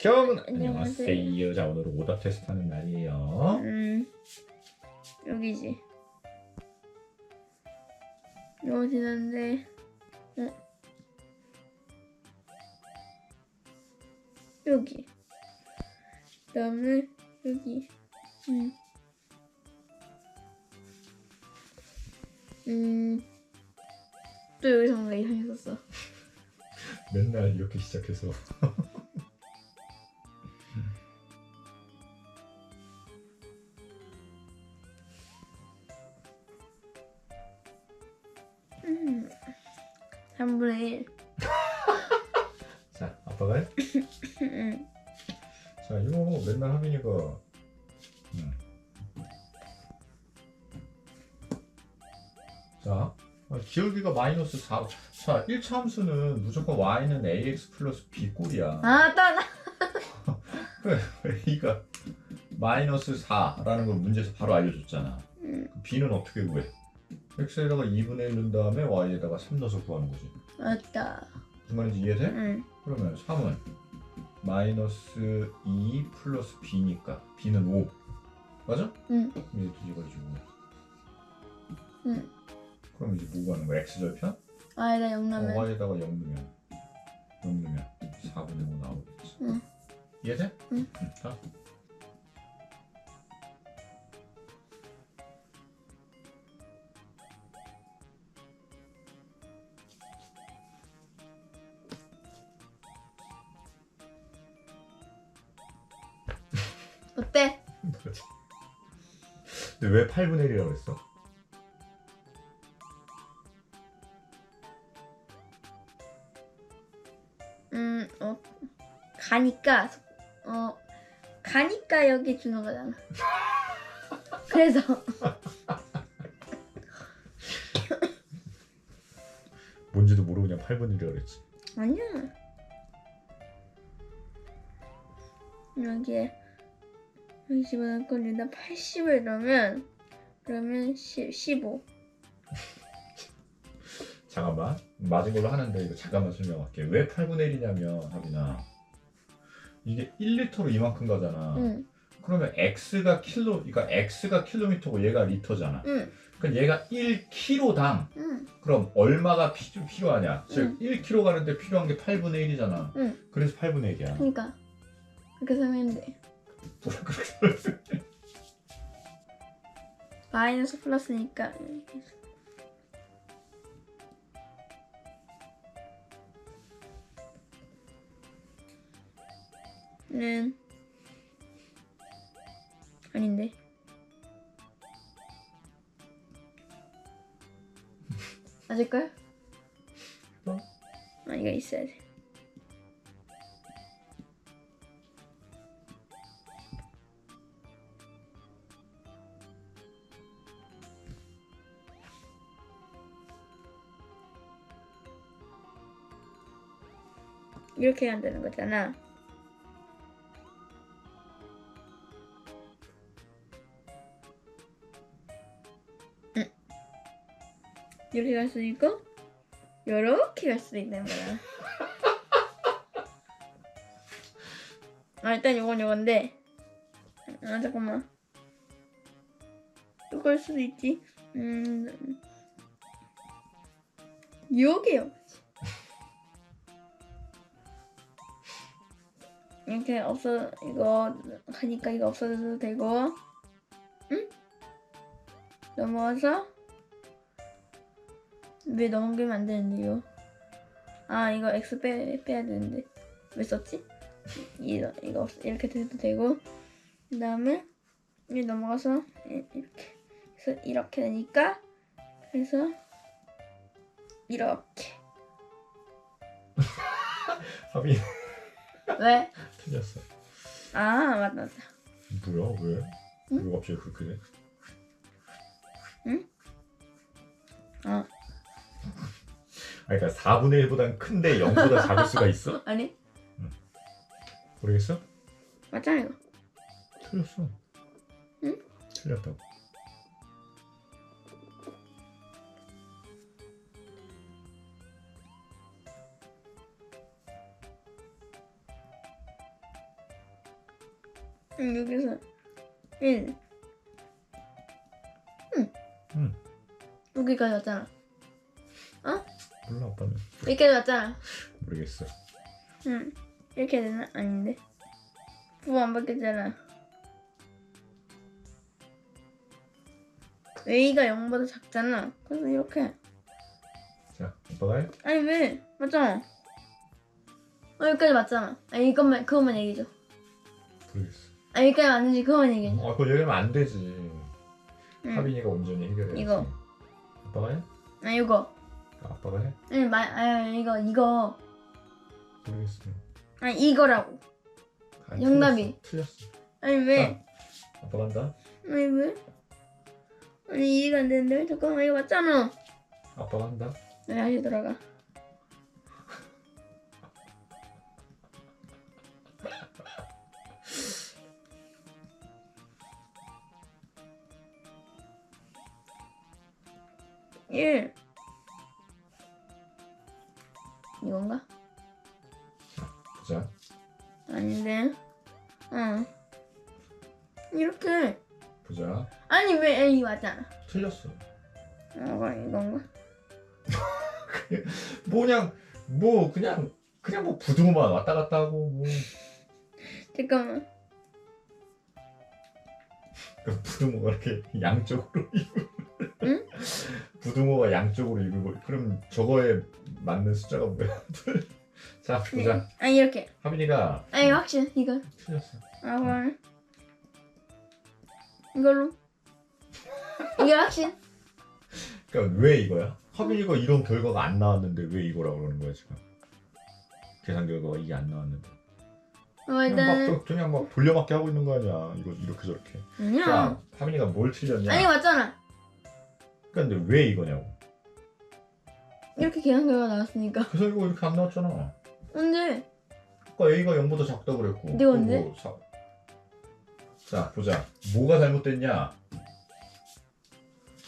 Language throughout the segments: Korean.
경은 안녕하세요. 안녕하세요. 자 오늘은 오답 테스트하는 날이에요. 음 여기지. 이거 지났는데, 어? 여기. 그다음에 여기. 음. 음. 또 여기서 뭔가 이상했었어. 맨날 이렇게 시작해서 마이너스 4. 자 1차 함수는 무조건 y는 ax 플러스 b 꼴이야. 아, 따나. a가 마이너스 4라는 걸 문제에서 바로 알려줬잖아. 음. b는 어떻게 구해? x에다가 2분의 1 넣은 다음에 y에다가 3 넣어서 구하는 거지. 맞다. 무슨 말인지 이해돼? 응. 그러면 3은 마이너스 2 플러스 b니까 b는 5 맞아? 응. 이제 뒤집어지고 응. 그럼 이제 뭐 구하는 거야? x절편? 아니다, 어, 영남은. y에다가 0 넣으면 0 넣으면 4분의 5 나오겠지 응. 이해돼? 응. 자 어때? 근데 왜 8분의 1이라고 그랬어? 가니까, 어, 가니까 여기 주는 거잖아. 그래서, 뭔지도 모르고 그냥 8분의 1이라고 그랬지 아니야. 여기에, 여기 집어넣을 걸 일단 80을 넣으면, 그러면 10, 15. 잠깐만 맞은 걸로 하는데 이거 잠깐만 설명할게 왜 8분의 1이냐면 하빈아 이게 1리터로 이만큼 가잖아 응, 그러면 x가 킬로 그러니까 x가 킬로미터고 얘가 리터잖아 응, 그러니까 얘가 1kg당 응, 그럼 얼마가 피, 필요하냐 즉 응. 1kg 가는데 필요한 게 8분의 1이잖아 응. 그래서 8분의 1이야 그니까. 그렇게 설명하면 돼. 뭐라 그렇게 마이너스 플러스니까. 이렇게 해서. 는 아닌데. 맞을걸? 어? 아 이거 있어야 돼. 이렇게 해야 되는 거잖아. 이렇게 갈 수도 있고, 이렇게 갈 수도 있는 거야. 아 일단 이건 이건데, 아 잠깐만. 이걸 수도 있지. 음, 여기요. 이렇게 없어 이거 하니까 이거 없어져도 되고 응? 넘어와서 왜 넘기면 안 되는데요? 아 이거 x 빼, 빼야 되는데 왜 썼지? 이거 이거 없, 이렇게 돼도 되고 그 다음에 이 넘어가서 이- 이렇게 그래서 이렇게 되니까 그래서 이렇게 합이 왜? 틀렸어 아 맞다 맞다 뭐야 왜? 응? 왜 갑자기 그렇게 돼? 아 그러니까 4분의 1보단 큰데 0보다 작을 수가 있어? 아니 모르겠어? 이거 틀렸어 응? 틀렸다고 응, 여기서 1. 응. 응. 여기까지 왔잖아. 몰라 아빠는 여기까지 왔잖아. 모르겠어. 응. 이렇게 되나? 아닌데. 부부 안 바뀌었잖아. A가 0보다 작잖아. 그래서 이렇게. 자 아빠가 해. 아니 왜? 맞잖아. 어, 여기까지 맞잖아. 아 이것만 그것만 얘기죠. 모르겠어. 아 여기까지 맞는지 그것만 얘기해. 아 그거 얘기하면 안 되지. 응. 하빈이가 온전히 해결해. 이거. 아빠가 해? 아 이거. 아빠가 해? 아니 마, 아 이거 이거. 모르겠어. 아 이거라고. 아니, 영남이. 틀렸어. 틀렸어. 아니 왜? 아빠 간다. 아니 왜? 아니 이해가 안 되는데 잠깐만 이거 맞잖아. 아빠가 한다. 네, 다시 돌아가. 틀렸어. 어, 그럼 이건가? 뭐 그냥 뭐 그냥 그냥 뭐 부등호만 왔다 갔다 하고 뭐 잠깐만. 그 부등호가 이렇게 양쪽으로 이고 응? 부등호가 양쪽으로 이고 그럼 저거에 맞는 숫자가 뭐야? 자 보자. 네. 아니 이렇게. 하빈이가 아니 확실 이거. 틀렸어. 아 그럼 이걸로. 이게 확실. 그러니까 왜 이거야? 하빈이가 이런 결과가 안 나왔는데 왜 이거라고 그러는 거야 지금? 계산 결과가 이게 안 나왔는데 어 그냥 막, 일단은 그냥 막 돌려막기 하고 있는 거 아니야 이거 이렇게 저렇게 아니야. 자 하빈이가 뭘 틀렸냐 아니 맞잖아. 그러니까 근데 왜 이거냐고 이렇게 계산 결과 나왔으니까. 그래서 이거 이렇게 안 나왔잖아 근데 아까 A가 0보다 작다 그랬고 근데 언제? 또뭐 사- 자 보자 뭐가 잘못됐냐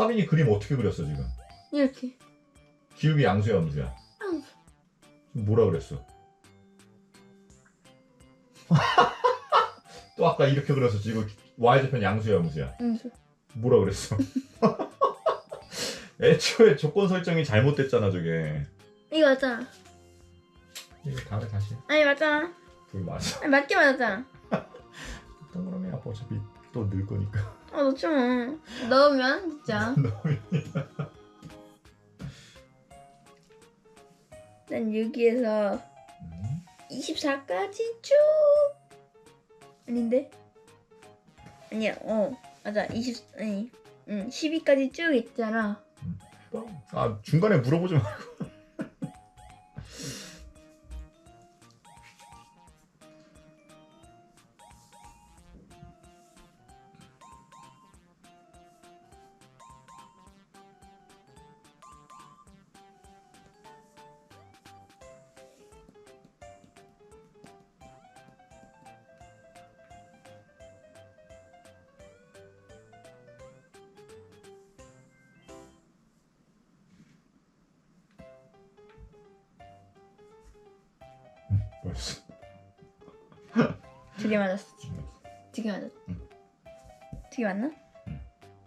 하빈이 그림 어떻게 그렸어 지금 이렇게. 기울기 양수야 음수야 양수. 지금 뭐라 그랬어 또 아까 이렇게 그렸었지 이거 y좌편 양수야 음수야 음수. 뭐라 그랬어 애초에 조건 설정이 잘못됐잖아 저게 이거 맞잖아. 이거 다음에 다시 아니 맞잖아. 불 맞아 아니 맞게 맞았잖아. 동그라미 아빠 어차피 또 늘 거니까 어 넣지 뭐. 넣으면 진짜. 난 여기에서 음. 24까지 쭉 아닌데? 아니야 어 맞아 20 아니 응 12까지 쭉 있잖아 아 중간에 물어보지 말고 벌써. 두 개 맞았어 두 개. 맞았어. 응. 두개 맞나? 응.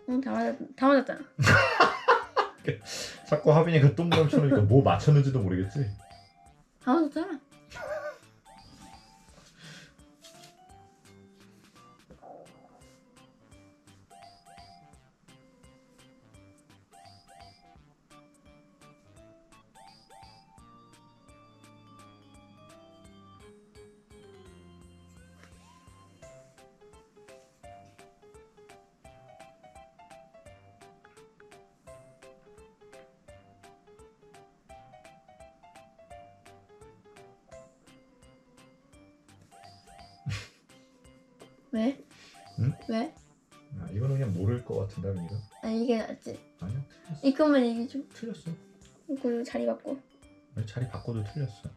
응다 맞았 다 맞았잖아. 자꾸 하빈이가 똥그럼 쳐놓으니까 뭐 맞췄는지도 모르겠지. 다 맞았잖아 왜? 응? 왜? 아, 이거는 그냥 모를 것 같은데 하빈이가 아니 이게 낫지. 아니야 틀렸어. 이것만 얘기해 줘 틀렸어. 이거 자리 바꿔. 아니, 자리 바꿔도 틀렸어.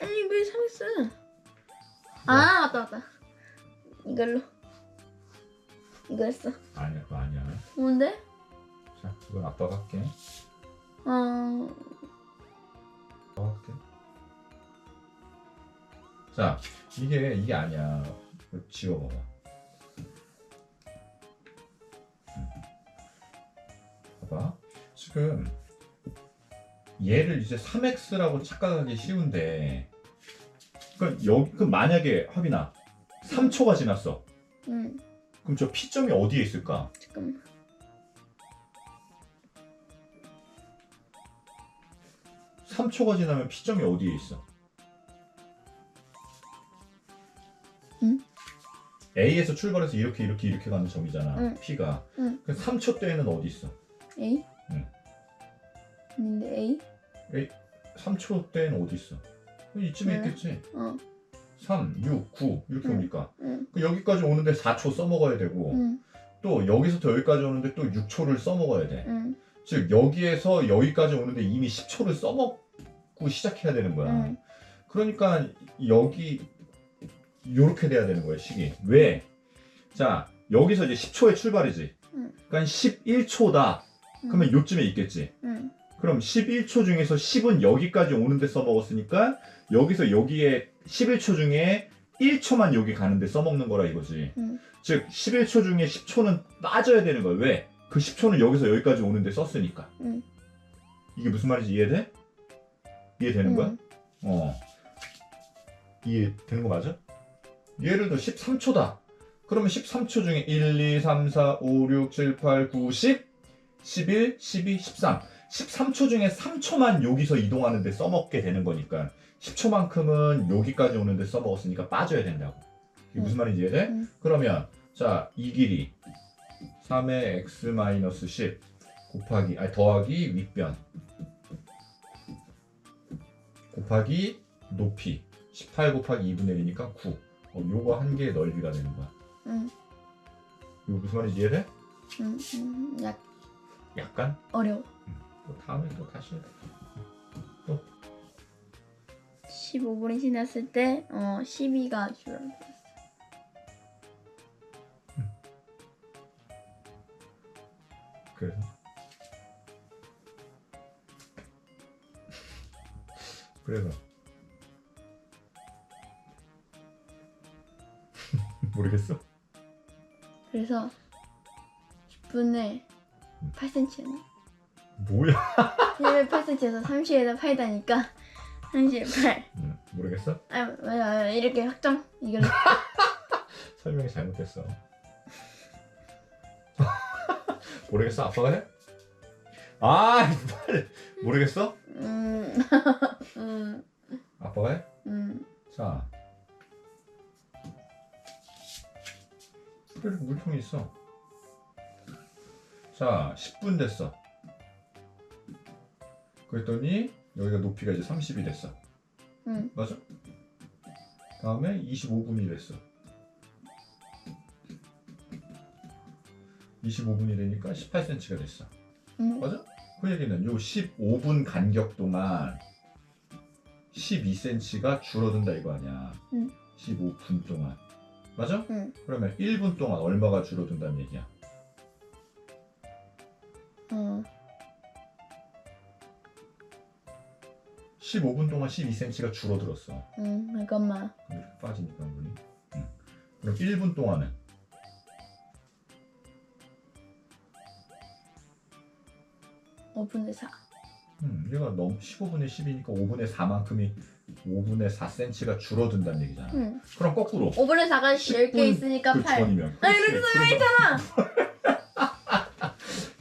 아니 왜 상했어 아 맞다 맞다. 이걸로. 이거 했어. 아니야 그거 아니야. 뭔데? 자 이건 아빠가 할게. 어. 아빠가 할게. 자 이게 이게 아니야 지워봐봐 음. 봐봐 지금 얘를 이제 3x라고 착각하기 쉬운데 그 여기 그 만약에 하빈아 3초가 지났어 응. 그럼 저 P점이 어디에 있을까? 잠깐만. 삼초가 지나면 P점이 어디에 있어? 응? A에서 출발해서 이렇게 이렇게 이렇게 가는 점이잖아. 응. P가. 응. 그 3초 때에는 어디 있어? A? 응. 아닌데 A? 3초 때에는 어디 있어? 이쯤에 응. 있겠지. 어. 3, 6, 9 이렇게 응. 오니까 응. 그 여기까지 오는데 4초 써먹어야 되고 응. 또 여기서부터 여기까지 오는데 또 6초를 써먹어야 돼. 응. 즉 여기에서 여기까지 오는데 이미 10초를 써먹고 시작해야 되는 거야. 응. 그러니까 여기 이렇게 돼야 되는 거예요 식이 왜? 자 여기서 이제 10초의 출발이지 응. 그러니까 11초다 그러면 요쯤에 있겠지 응. 그럼 11초 중에서 10은 여기까지 오는데 써먹었으니까 여기서 여기에 11초 중에 1초만 여기 가는데 써먹는 거라 이거지 응. 즉 11초 중에 10초는 빠져야 되는 거야 왜? 그 10초는 여기서 여기까지 오는데 썼으니까 응. 이게 무슨 말인지 이해돼? 이해되는 거야? 응. 어. 이해되는 거 맞아? 예를 들어 13초다. 그러면 13초 중에 1, 2, 3, 4, 5, 6, 7, 8, 9, 10, 11, 12, 13. 13초 중에 3초만 여기서 이동하는데 써먹게 되는 거니까 10초만큼은 여기까지 오는데 써먹었으니까 빠져야 된다고. 이게 무슨 말인지 이해돼? 응. 그러면 자, 이 길이 3의 x-10 곱하기 아니 더하기 윗변 곱하기 높이 18 곱하기 2분의 1이니까 9 어, 요거 한 개의 넓이가 되는 거야 응. 이거 무슨 말인지 이해돼? 응. 응. 약 약간? 어려워. 또 다음에 또 다시 해 15분이 지났을 때, 어, 12가 줄어들었어. 그래서 그래서 모르겠어? 그래서 10분에 음. 8cm였나? 뭐야? 1에 8cm에서 30에다 8다니까 38. 응, 모르겠어? 아, 맞아, 맞아. 이렇게 확정. 이걸로. 설명이 잘못됐어. 모르겠어? 아빠가 해? 아, 빨리. 모르겠어? 음, 음, 아빠가 해? 음. 자. 그래, 물통이 있어. 자, 10분 됐어. 그랬더니 여기가 높이가 이제 30이 됐어. 응. 맞아? 다음에 25분이 됐어. 25분이 되니까 18cm가 됐어. 응. 맞아? 그 얘기는 요 15분 간격 동안 12cm가 줄어든다 이거 아니야. 응. 15분 동안. 맞아? 응. 그러면 1분 동안 얼마가 줄어든다는 얘기야? 어, 15분 동안 12cm가 줄어들었어. 응. 그럼 이렇게 빠지니까 물이. 응. 그럼 1분 동안은 5분의 4. 음, 얘가 너무 15분의 10이니까 5분의 4만큼이 5분의 4cm가 줄어든다는 얘기잖아. 응. 그럼 거꾸로 5분의 4가 10개 10분 있으니까 그 8. 주원이면. 아, 이렇게 써야잖아.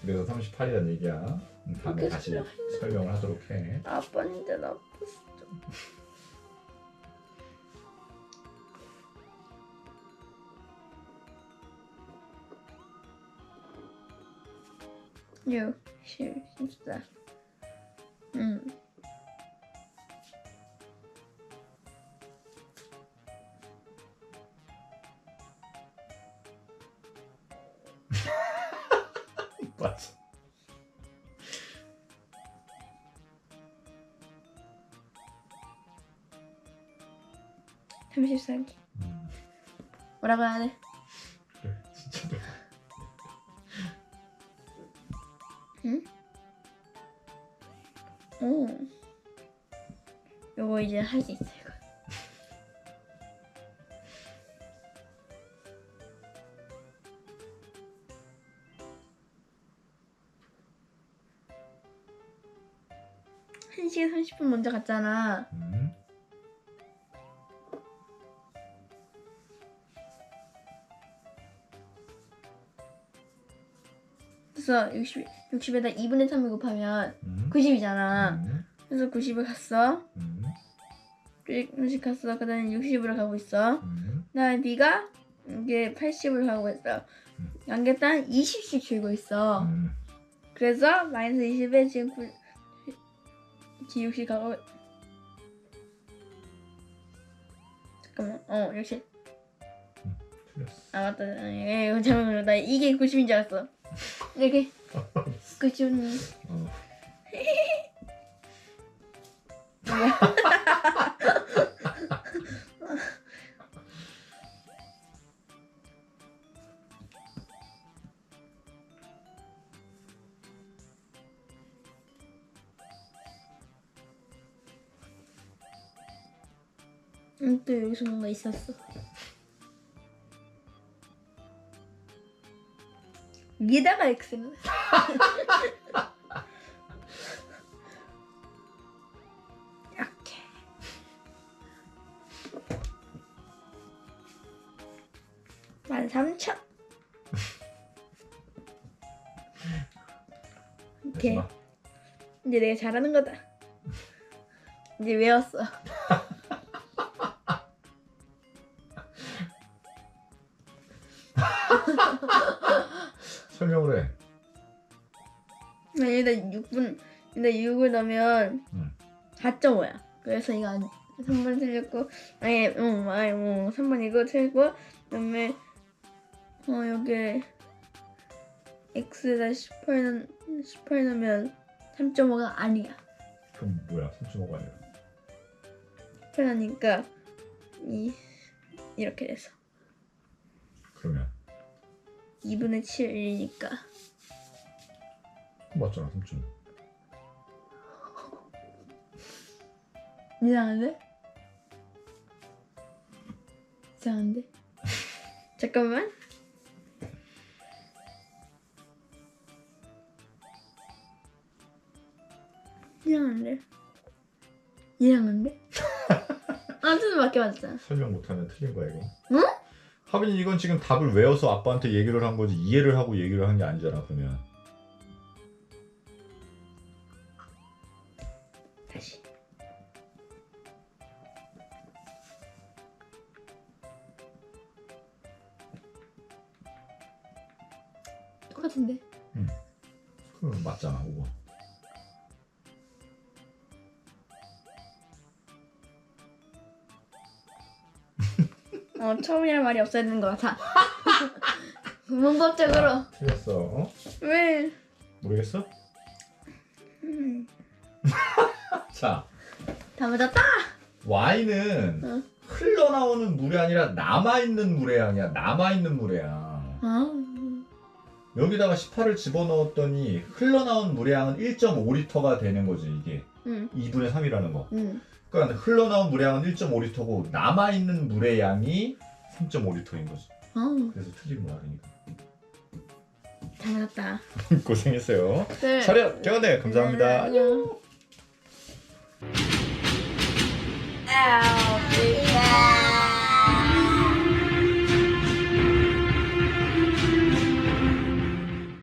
그래서 38이라는 얘기야. 음, 다음에 다시 설명을 하도록 해. 아빠는 진짜 나빴어. 육, 칠, 십사. 뭐라고 해야 돼? 네, 진짜 대박 응? 오 요거 이제 할 수 있어 이거 한시간 30분 먼저 갔잖아 음. 그래서 60, 60에다 2분의 3을 곱하면 음. 90이잖아. 음. 그래서 90을 갔어. 음. 90을 갔어. 그 다음에 60으로 가고 있어. 음. 그 다음에 네가 이게 80으로 가고 있어. 음. 양계단 20씩 줄고 있어. 음. 그래서 마이너스 20에 지금 9, 지금 60 가고 잠깐만 어 60. 틀렸어. 아 맞다 예, 이거 잘못 눌렀다 이게 90인 줄 알았어 이렇게 90 어. 음, 또 여기서 뭔가 있었어 위에다가 X는. 이렇게. 만 삼천. 오케이. 이제 내가 잘하는 거다. 이제 외웠어 설명을 해. 여기다 6분 근데 6을 넣으면 음. 4.5야 그래서 이거 안 3번 틀렸고 아니 음 아니 뭐 3번 이거 틀고 그다음에 어 여기 x에다 18 18 넣으면 3.5가 아니야 그럼 뭐야? 3.5가 아니라. 18 하니까 이 이렇게 돼서 그러면 2분의 7이니까 맞잖아 3.5. 이상한데? 이상한데? 잠깐만. 이상한데? 이상한데? 아, 뜻 맞게 맞잖아. 설명 못하면 틀린 거야 이거. 응? 하빈이 이건 지금 답을 외워서 아빠한테 얘기를 한 거지 이해를 하고 얘기를 한 게 아니잖아 그러면. 다시. 똑같은데? 그럼 맞잖아 5번. 어, 처음이란 말이 없어야 되는 것 같아. 문법적으로. 틀렸어. 어? 왜? 모르겠어? 음, 자 다 맞았다! Y는 응. 흘러나오는 물이 아니라 남아있는 물의 양이야. 남아있는 물의 양. 아, 여기다가 18을 집어넣었더니 흘러나온 물의 양은 1.5리터가 되는 거지 이게 응, 2분의 3이라는 거. 응. 그러니까 흘러나온 물의 양은 1.5리터고 남아있는 물의 양이 3.5리터인 거지. 어. 그래서 틀린 모양이니까. 잘났다. 고생했어요. 네. 차렷 경원대 감사합니다. 네, 안녕. 안녕.